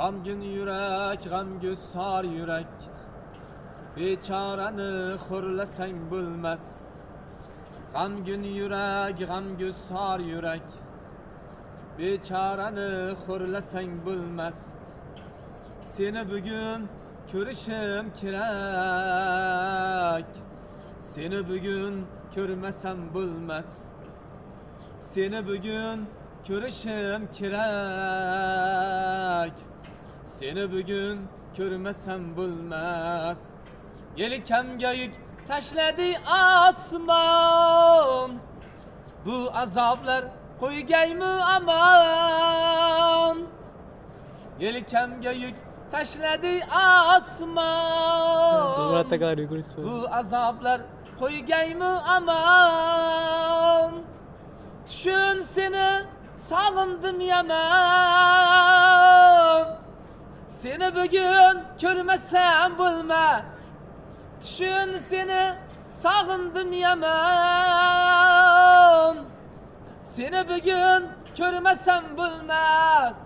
G'amgin yurak, g'amgusor yurak Bechorani xo'rlasang bo'lmas G'amgin yurak, g'amgusor yurak Bechorani xo'rlasang bo'lmas Seni bugun ko'rishim kerak Seni bugun ko'rmasam bo'lmas Seni bugun ko'rishim kerak Seni bugun ko'rmasam bo'lmas Yelkamga yuk tashladi osmon Bu aman? Yelkamga yuk tashladi osmon Murat'a kadar yukarı çıkıyor. Bu azaplar qo'ygaymi aman? Tushun seni sog'indim yaman Seni bugun ko'rmasam bo'lmas Tushun seni sog'indim yaman. Seni bugun ko'rmasam bo'lmas